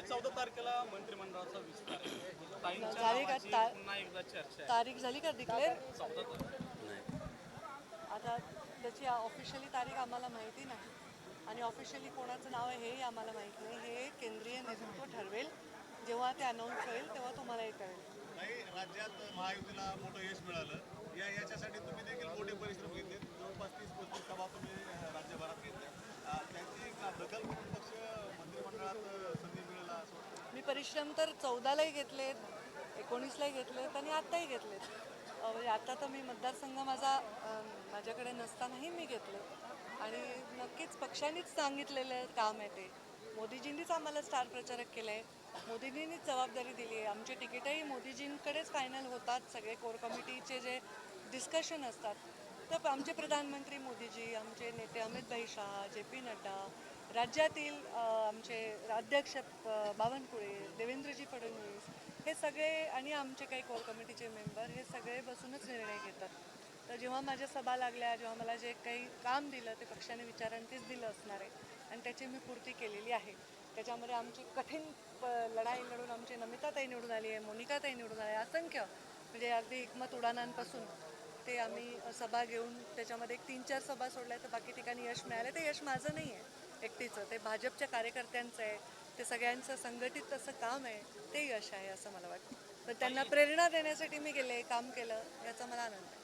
चौदा तारखेला मंत्रिमंडळाचा विस्तार पुन्हा एकदा चर्चा तारीख झाली का डिक्लेअर चौदा तारीख. आता त्याची ऑफिशियली तारीख आम्हाला माहिती नाही. आणि ऑफिशियली कोणाचं नाव आहे हेही आम्हाला माहीत नाही. हे केंद्रीय नेतृत्व ठरवेल. जेव्हा ते अनाऊन्स होईल तेव्हा तुम्हालाही कळेल. नाही राज्यात महायुतीला मोठं यश मिळालं. या याच्यासाठी परिश्रम तर चौदालाही घेतलेत एकोणीसलाही घेतलेत आणि आत्ताही घेतलेत. म्हणजे आता तर मी मतदारसंघ माझा माझ्याकडे नसतानाही मी घेतले. आणि नक्कीच पक्षानेच सांगितलेलं काम आहे ते. मोदीजींनीच आम्हाला स्टार प्रचारक केलं आहे मोदीजींनीच जबाबदारी दिली आहे. आमचे तिकीटही मोदीजींकडेच फायनल होतात. सगळे कोर कमिटीचे जे डिस्कशन असतात. तर आमचे प्रधानमंत्री मोदीजी आमचे नेते अमित भाई शहा जे पी नड्डा राज्यातील आमचे अध्यक्ष बावनकुळे देवेंद्रजी फडणवीस हे सगळे आणि आमचे काही कोर कमिटीचे मेंबर हे सगळे बसूनच निर्णय घेतात. तर जेव्हा माझ्या सभा लागल्या जेव्हा मला जे काही काम दिलं ते पक्षाने विचारांतीच दिलं असणार आहे आणि त्याची मी पूर्ती केलेली आहे. त्याच्यामध्ये आमची कठीण प- लढाई लढून आमची नमिताताई निवडून आली आहे मोनिकाताई निवडून आली आहे असंख्य म्हणजे अगदी एकमत उडाणांपासून ते आम्ही सभा घेऊन त्याच्यामध्ये एक तीन चार सभा सोडल्या तर बाकी ठिकाणी यश मिळालं ते यश माझं नाही आहे एकटीचं. ते भाजपच्या कार्यकर्त्यांचं आहे. ते सगळ्यांचं संघटित असं काम आहे. ते यश आहे असं मला वाटतं. तर त्यांना प्रेरणा देण्यासाठी मी गेले काम केलं याचा मला आनंद आहे.